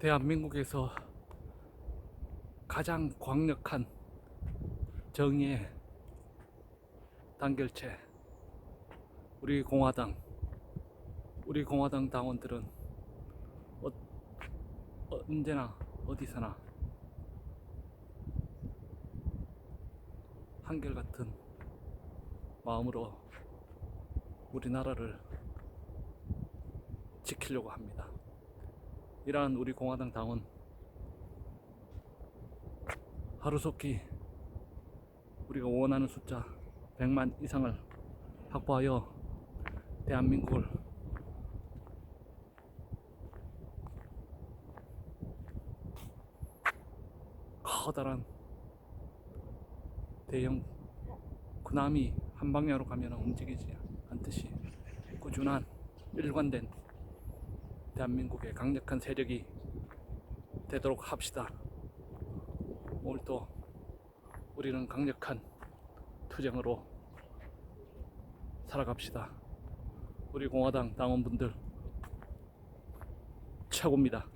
대한민국에서 가장 강력한 정의의 단결체 우리 공화당 우리 공화당 당원들은 어, 언제나 어디서나 한결같은 마음으로 우리나라를 지키려고 합니다. 이러한 우리 공화당 당원 하루속히 우리가 원하는 숫자 100만 이상을 확보하여 대한민국을 커다란 대형 군함이 한 방향으로 가면 움직이지 않듯이 꾸준한 일관된 대한민국의 강력한 세력이 되도록 합시다. 오늘도 우리는 강력한 투쟁으로 살아갑시다. 우리 공화당 당원분들 최고입니다.